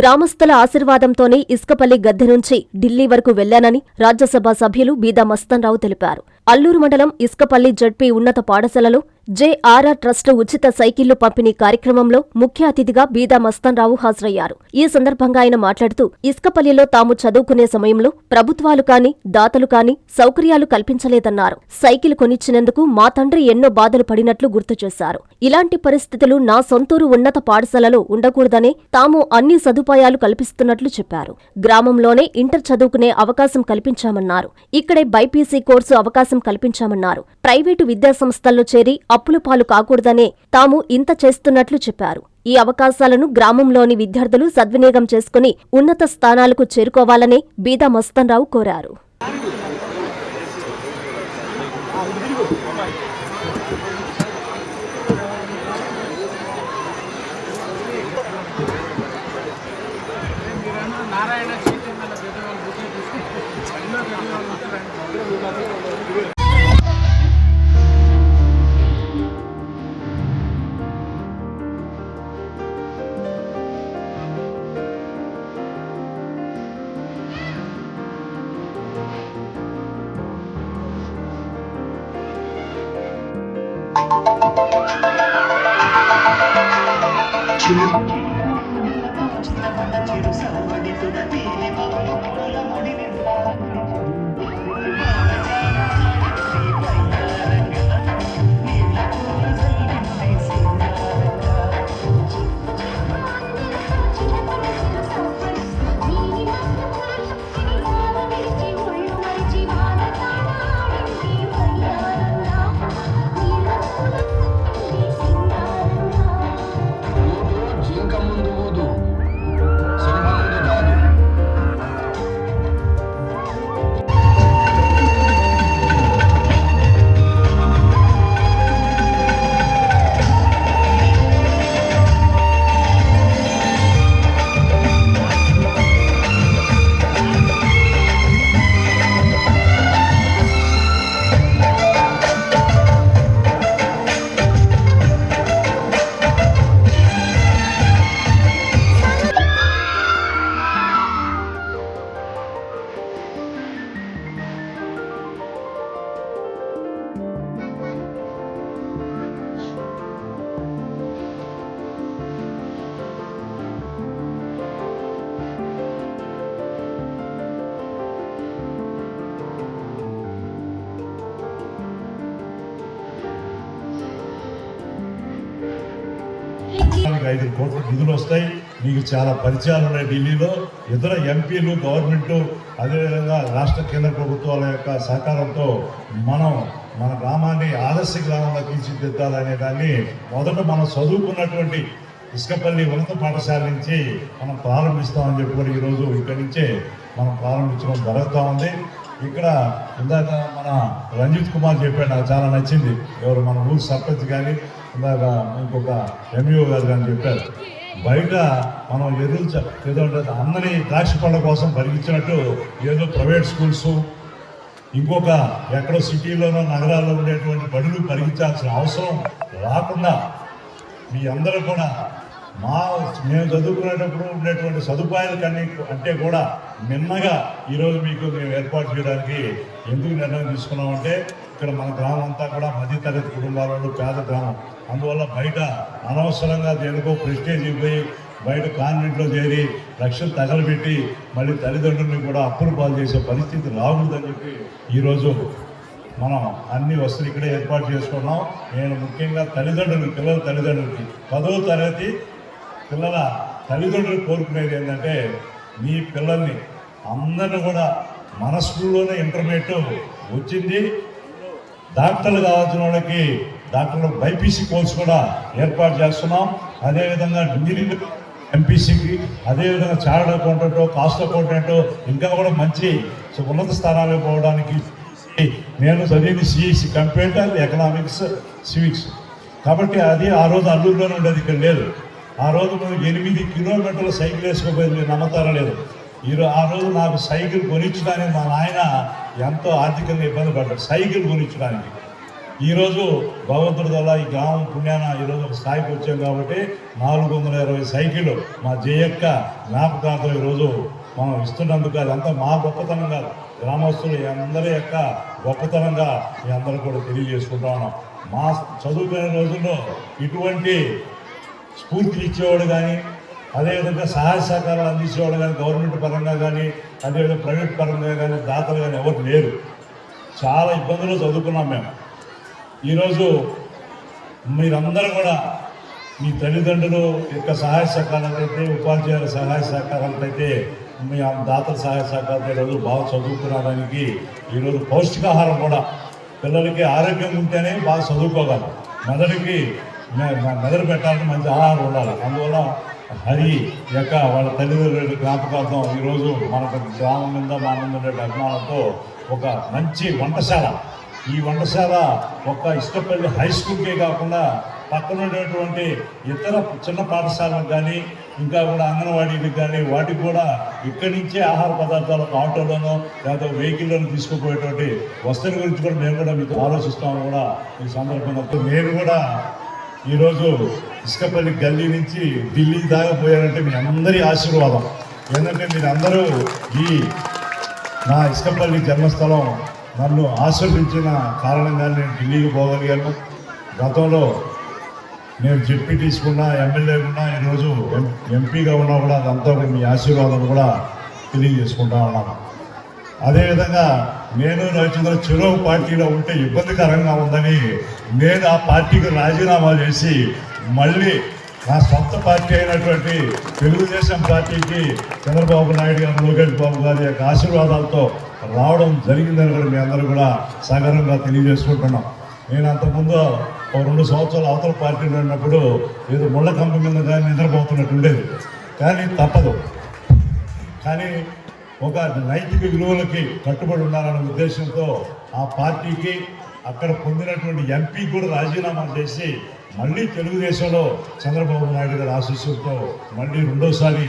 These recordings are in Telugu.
గ్రామస్తుల ఆశీర్వాదంతోనే ఇసుకపల్లి గద్దె నుంచి ఢిల్లీ వరకు వెళ్ళానని రాజ్యసభ సభ్యులు బీదా మస్తన్రావు తెలిపారు. అల్లూరు మండలం ఇసుకపల్లి జడ్పీ ఉన్నత పాఠశాలలో జేఆర్ఆర్ ట్రస్ట్ ఉచిత సైకిళ్ళు పంపిణీ కార్యక్రమంలో ముఖ్య అతిథిగా బీదా మస్తన్రావు హాజరయ్యారు. ఈ సందర్భంగా ఆయన మాట్లాడుతూ ఇసుకపల్లిలో తాము చదువుకునే సమయంలో ప్రభుత్వాలు కాని దాతలు కాని సౌకర్యాలు కల్పించలేదన్నారు. సైకిల్ కొనిచ్చినందుకు మా తండ్రి ఎన్నో బాధలు పడినట్లు గుర్తు చేశారు. ఇలాంటి పరిస్థితులు నా సొంతూరు ఉన్నత పాఠశాలలో ఉండకూడదనే తాము అన్ని సదుపాయాలు కల్పిస్తున్నట్లు చెప్పారు. గ్రామంలోనే ఇంటర్ చదువుకునే అవకాశం కల్పించామన్నారు. ఇక్కడే బైపీసీ కోర్సు అవకాశం కల్పించామన్నారు. ప్రైవేటు విద్యాసంస్థల్లో చేరి అప్పుల పాలు కాకూడదనే తాము ఇంత చేస్తున్నట్లు చెప్పారు. ఈ అవకాశాలను గ్రామంలోని విద్యార్థులు సద్వినియోగం చేసుకుని ఉన్నత స్థానాలకు చేరుకోవాలని బీదా మస్తన్రావు కోరారు. మీకు ఐదు కోట్ల నిధులు వస్తాయి. మీకు చాలా పరిచయాలు ఉన్నాయి ఢిల్లీలో. ఇతర ఎంపీలు గవర్నమెంట్ అదేవిధంగా రాష్ట్ర కేంద్ర ప్రభుత్వాల యొక్క సహకారంతో మనం మన గ్రామాన్ని ఆదర్శ గ్రామంగా తీర్చిదిద్దాలనే దాన్ని మొదట మనం చదువుకున్నటువంటి ఇసుకపల్లి ఉన్నత పాఠశాల నుంచి మనం ప్రారంభిస్తామని చెప్పుకొని ఈరోజు ఇక్కడి నుంచే మనం ప్రారంభించడం జరుగుతూ ఉంది. ఇక్కడ ఇందాక మన రంజిత్ కుమార్ చెప్పాడు నాకు చాలా నచ్చింది. ఎవరు మన ఊరు సర్పంచ్ కానీ ఇందాక ఇంకొక ఎంఈఓ గారు కానీ చెప్పారు. బయట మనం ఎదురు ఏదో ఉంటుంది అందరి ద్రాక్ష పళ్ళ కోసం పరిగించినట్టు ఏదో ప్రైవేట్ స్కూల్స్ ఇంకొక ఎక్కడో సిటీలోనో నగరాల్లో ఉండేటువంటి బడులు పరిగించాల్సిన అవసరం రాకుండా మీ అందరూ కూడా మా మేము చదువుకునేటప్పుడు ఉండేటువంటి సదుపాయాలు కన్నీ అంటే కూడా నిన్నగా ఈరోజు మీకు మేము ఏర్పాటు చేయడానికి ఎందుకు నిర్ణయం తీసుకున్నామంటే ఇక్కడ మన గ్రామం అంతా కూడా మధ్యతరగతి కుటుంబాలలో పేద గ్రామం. అందువల్ల బయట అనవసరంగా దేనికో ప్రెస్టేజ్ ఇవ్వయి బయట కాన్వెంట్లో చేరి లక్షలు తగలబెట్టి మళ్ళీ తల్లిదండ్రుల్ని కూడా అప్పులు పాలు చేసే పరిస్థితి రాకూడదని చెప్పి ఈరోజు మనం అన్ని వస్తువులు ఇక్కడే ఏర్పాటు చేసుకున్నాం. నేను ముఖ్యంగా తల్లిదండ్రులు పిల్లల తల్లిదండ్రులకి పదవ తరగతి పిల్లల తల్లిదండ్రులు కోరుకునేది ఏంటంటే మీ పిల్లల్ని అందరిని కూడా మన స్కూల్లోనే ఇంటర్మీడియట్ వచ్చింది. డాక్టర్లు కావాల్సిన వాళ్ళకి డాక్టర్లు బైపీసీ కోర్స్ కూడా ఏర్పాటు చేస్తున్నాం. అదేవిధంగా ఇంజనీరింగ్ ఎంపీసీకి అదేవిధంగా చార్టర్డ్ అకౌంటెంట్ కాస్ట్ అకౌంటెంట్ ఇంకా కూడా మంచి ఉన్నత స్థానాలకు పోవడానికి నేను చదివింది సిఈసి కంప్యూటర్ ఎకనామిక్స్ సివిక్స్. కాబట్టి అది ఆ రోజు అల్లూరులోనే ఉండేది ఇక్కడ లేదు. ఆ రోజు మనం ఎనిమిది కిలోమీటర్ల సైకిల్ వేసుకోపోయింది మీరు నమ్మతారా లేదు ఈరో ఆ రోజు నాకు సైకిల్ కొనిచ్చడానికి మా నాయన ఎంతో ఆర్థికంగా ఇబ్బంది పడ్డాడు సైకిల్ కొనిచ్చడానికి ఈరోజు భగవంతుడి వల్ల ఈ గ్రామం పుణ్యాన ఈరోజు ఒక స్థాయికి వచ్చాం కాబట్టి నాలుగు వందల ఇరవై సైకిళ్ళు మా జయక్క జ్ఞాపకార్థం ఈరోజు మనం ఇస్తున్నందుకు అదంతా మా గొప్పతనం కాదు. గ్రామస్తులు అందరి యొక్క గొప్పతనంగా మీ అందరూ కూడా తెలియజేసుకుంటా ఉన్నాం. మా చదువుకునే రోజుల్లో ఇటువంటి స్ఫూర్తినిచ్చేవాడు కానీ అదేవిధంగా సహాయ సహకారాలు అందించేవాడు కానీ గవర్నమెంట్ పరంగా కానీ అదేవిధంగా ప్రైవేట్ పరంగా కానీ దాతలు కానీ ఎవరు లేరు. చాలా ఇబ్బందులు చదువుకున్నాం మేము. ఈరోజు మీరందరూ కూడా మీ తల్లిదండ్రులు యొక్క సహాయ సహకారాలైతే ఉపాధ్యాయుల సహాయ సహకారాలైతే మీ దాతల సహాయ సహకారాలతో ఈరోజు బాగా చదువుకునడానికి ఈరోజు పౌష్టికాహారం కూడా. పిల్లలకి ఆరోగ్యం ఉంటేనే బాగా చదువుకోగలం. మొదటికి మెదడు పెట్టాలని మంచి ఆహారం ఉండాలి. అందువల్ల హరి యొక్క వాళ్ళ తల్లిదండ్రుల జ్ఞాపకార్థం ఈరోజు మన గ్రామం మీద మా మీద ఉండే అభిమానంతో ఒక మంచి వంటశాల. ఈ వంటశాల ఒక్క ఇష్టపల్లి హై స్కూల్కే కాకుండా పక్కన ఉండేటువంటి ఇతర చిన్న పాఠశాలకు కానీ ఇంకా కూడా అంగన్వాడీలకు కానీ వాటికి కూడా ఇక్కడి నుంచే ఆహార పదార్థాలు ఒక ఆటోలోనో లేదా వెహికల్లోనో తీసుకుపోయేటువంటి వస్తువుల గురించి కూడా మేము కూడా మీకు ఆలోచిస్తామని కూడా ఈ సందర్భంగా నేను కూడా ఈరోజు ఇసుకపల్లి గల్లీ నుంచి ఢిల్లీ దాకా పోయారంటే మీ అందరి ఆశీర్వాదం. ఎందుకంటే మీరు అందరూ ఈ నా ఇసుకపల్లి జన్మస్థలం నన్ను ఆశీర్వించిన కారణంగా నేను ఢిల్లీకి పోగలిగాను. గతంలో నేను జెడ్పీ తీసుకున్నా ఎమ్మెల్యే ఉన్నా ఈరోజు ఎం- ఎంపీగా ఉన్నా కూడా అదంతా మీ ఆశీర్వాదం కూడా తెలియజేసుకుంటా ఉన్నాను. అదేవిధంగా నేను రవిచంద్ర చెరువు పార్టీలో ఉంటే ఇబ్బందికరంగా ఉందని నేను ఆ పార్టీకి రాజీనామా చేసి మళ్ళీ నా సొంత పార్టీ అయినటువంటి తెలుగుదేశం పార్టీకి చంద్రబాబు నాయుడు గారు లోకేష్ బాబు గారి యొక్క ఆశీర్వాదాలతో రావడం జరిగిందని కూడా మీ అందరూ కూడా సగర్వంగా తెలియజేసుకుంటున్నాం. నేను అంతకుముందు ఒక రెండు సంవత్సరాలు అవతల పార్టీలో ఉన్నప్పుడు ఏదో ముళ్ళ కంప మీద కానీ నిద్రపోతున్నట్టు ఉండేది. కానీ తప్పదు. కానీ ఒక నైతిక విలువలకి కట్టుబడి ఉండాలనే ఉద్దేశంతో ఆ పార్టీకి అక్కడ పొందినటువంటి ఎంపీ కూడా రాజీనామా చేసి మళ్ళీ తెలుగుదేశంలో చంద్రబాబు నాయుడు గారి ఆశీస్సులతో మళ్ళీ రెండోసారి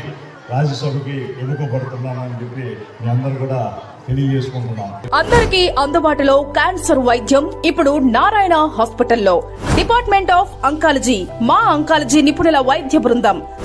రాజ్యసభకి ఎన్నుకోబడుతున్నానని చెప్పి మీ అందరూ కూడా తెలియజేసుకుంటున్నాను అందరికీ అందుబాటులో క్యాన్సర్ వైద్యం ఇప్పుడు నారాయణ హాస్పిటల్లో. డిపార్ట్మెంట్ ఆఫ్ అంకాలజీ మా అంకాలజీ నిపుణుల వైద్య బృందం.